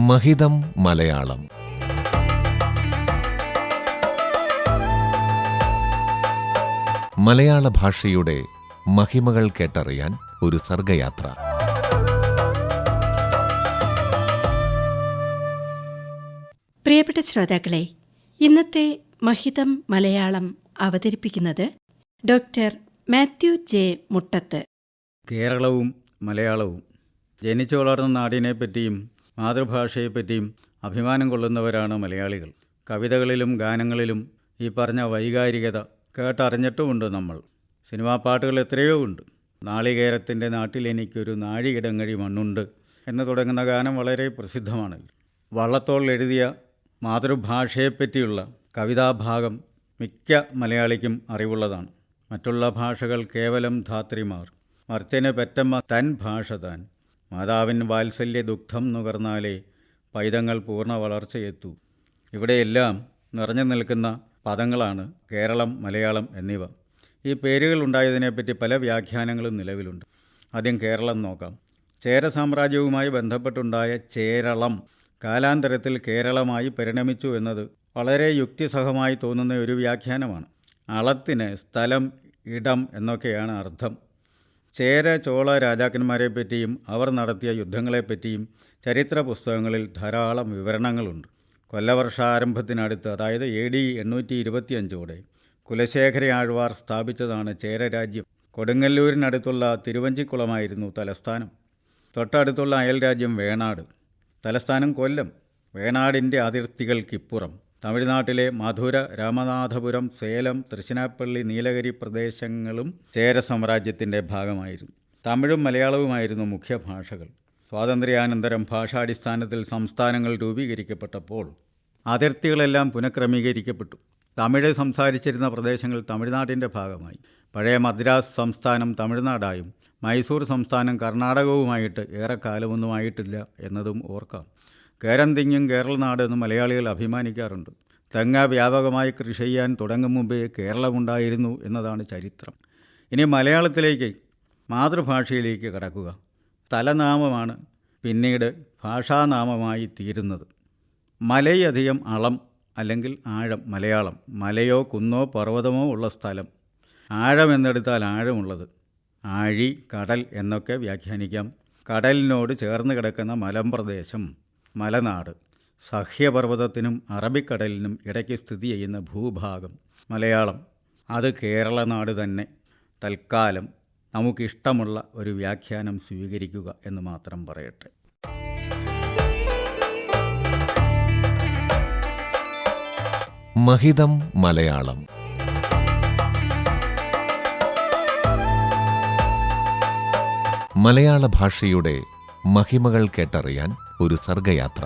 മഹിതം മലയാളം. മലയാള ഭാഷയുടെ മഹിമകൾ കേട്ടറിയാൻ ഒരു സർഗയാത്ര. പ്രിയപ്പെട്ട ശ്രോതാക്കളെ ഇന്നത്തെ മഹിതം മലയാളം അവതരിപ്പിക്കുന്നത് ഡോക്ടർ മാത്യു ജെ മുട്ടത്ത്. കേരളവും മലയാളവും ജനിച്ചു വളർന്ന നാടിനെപ്പറ്റിയും മാതൃഭാഷയെപ്പറ്റിയും അഭിമാനം കൊള്ളുന്നവരാണ് മലയാളികൾ. കവിതകളിലും ഗാനങ്ങളിലും ഈ പറഞ്ഞ വൈകാരികത കേട്ടറിഞ്ഞിട്ടുമുണ്ട് നമ്മൾ. സിനിമാ പാട്ടുകൾ എത്രയോ ഉണ്ട്. നാളികേരത്തിന്റെ നാട്ടിലെനിക്കൊരു നാഴികിടങ്ങഴി മണ്ണുണ്ട് എന്ന് തുടങ്ങുന്ന ഗാനം വളരെ പ്രസിദ്ധമാണ്. വള്ളത്തോൾ എഴുതിയ മാതൃഭാഷയെപ്പറ്റിയുള്ള കവിതാഭാഗം മിക്ക മലയാളിക്കും അറിവുള്ളതാണ്. മറ്റുള്ള ഭാഷകൾ കേവലം ധാത്രിമാർ. മർത്യന് പെറ്റമ്മ തൻ ഭാഷ താൻ. മാതാവിൻ വാത്സല്യ ദുഗ്ധം നുകർന്നാലേ പൈതങ്ങൾ പൂർണ വളർച്ചയെത്തൂ. ഇവിടെയെല്ലാം നിറഞ്ഞു നിൽക്കുന്ന പദങ്ങളാണ് കേരളം മലയാളം എന്നിവ. ഈ പേരുകൾ ഉണ്ടായതിനെപ്പറ്റി പല വ്യാഖ്യാനങ്ങളും നിലവിലുണ്ട്. ആദ്യം കേരളം നോക്കാം. ചേര സാമ്രാജ്യവുമായി ബന്ധപ്പെട്ടുണ്ടായ ചേരളം കാലാന്തരത്തിൽ കേരളമായി പരിണമിച്ചു എന്നത് വളരെ യുക്തിസഹമായി തോന്നുന്ന ഒരു വ്യാഖ്യാനമാണ്. അളത്തിന് സ്ഥലം ഇടം എന്നൊക്കെയാണ് അർത്ഥം. ചേര ചോള രാജാക്കന്മാരെ പറ്റിയും അവർ നടത്തിയ യുദ്ധങ്ങളെപ്പറ്റിയും ചരിത്ര പുസ്തകങ്ങളിൽ ധാരാളം വിവരണങ്ങളുണ്ട്. കൊല്ലവർഷാരംഭത്തിനടുത്ത് അതായത് എ ഡി എണ്ണൂറ്റി ഇരുപത്തിയഞ്ചോടെ കുലശേഖര ആഴ്വാർ സ്ഥാപിച്ചതാണ് ചേര രാജ്യം കൊടുങ്ങല്ലൂരിനടുത്തുള്ള തിരുവഞ്ചിക്കുളമായിരുന്നു തലസ്ഥാനം. തൊട്ടടുത്തുള്ള അയൽരാജ്യം വേണാട്. തലസ്ഥാനം കൊല്ലം. വേണാടിന്റെ അതിർത്തികൾക്കിപ്പുറം. തമിഴ്നാട്ടിലെ മധുര രാമനാഥപുരം സേലം തൃശ്ശിനാപ്പള്ളി നീലഗിരി പ്രദേശങ്ങളും ചേര സാമ്രാജ്യത്തിന്റെ ഭാഗമായിരുന്നു. തമിഴും മലയാളവുമായിരുന്നു മുഖ്യ ഭാഷകൾ. സ്വാതന്ത്ര്യാനന്തരം ഭാഷാടിസ്ഥാനത്തിൽ സംസ്ഥാനങ്ങൾ രൂപീകരിക്കപ്പെട്ടപ്പോൾ അതിർത്തികളെല്ലാം പുനഃക്രമീകരിക്കപ്പെട്ടു. തമിഴ് സംസാരിച്ചിരുന്ന പ്രദേശങ്ങൾ തമിഴ്നാട്ടിന്റെ ഭാഗമായി. പഴയ മദ്രാസ് സംസ്ഥാനം തമിഴ്നാടായും മൈസൂർ സംസ്ഥാനം കർണാടകവുമായിട്ട് ഏറെക്കാലമൊന്നുമായിട്ടില്ല എന്നതും ഓർക്കാം. കേരന്തിങ്ങും കേരളനാട് എന്ന് മലയാളികൾ അഭിമാനിക്കാറുണ്ട്. തെങ്ങ വ്യാപകമായി കൃഷി ചെയ്യാൻ തുടങ്ങും മുമ്പേ കേരളമുണ്ടായിരുന്നു എന്നതാണ് ചരിത്രം. ഇനി മലയാളത്തിലേക്ക് മാതൃഭാഷയിലേക്ക് കടക്കുക. തലനാമമാണ് പിന്നീട് ഭാഷാനാമമായി തീരുന്നത്. മലയധികം അളം അല്ലെങ്കിൽ ആഴം മലയാളം മലയോ കുന്നോ പർവതമോ ഉള്ള സ്ഥലം. ആഴം എന്നെടുത്താൽ ആഴമുള്ളത്. ആഴി കടൽ എന്നൊക്കെ വ്യാഖ്യാനിക്കാം. കടലിനോട് ചേർന്ന് കിടക്കുന്ന മലമ്പ്രദേശം. മലനാട്. സഹ്യപർവതത്തിനും അറബിക്കടലിനും ഇടയ്ക്ക് സ്ഥിതി ചെയ്യുന്ന ഭൂഭാഗം മലയാളം. അത് കേരളനാട് തന്നെ. തൽക്കാലം നമുക്കിഷ്ടമുള്ള ഒരു വ്യാഖ്യാനം സ്വീകരിക്കുക എന്ന് മാത്രം പറയട്ടെ. മഹിതം മലയാളം. മലയാള ഭാഷയുടെ മഹിമകൾ കേട്ടറിയാൻ ഒരു സർഗയാത്ര.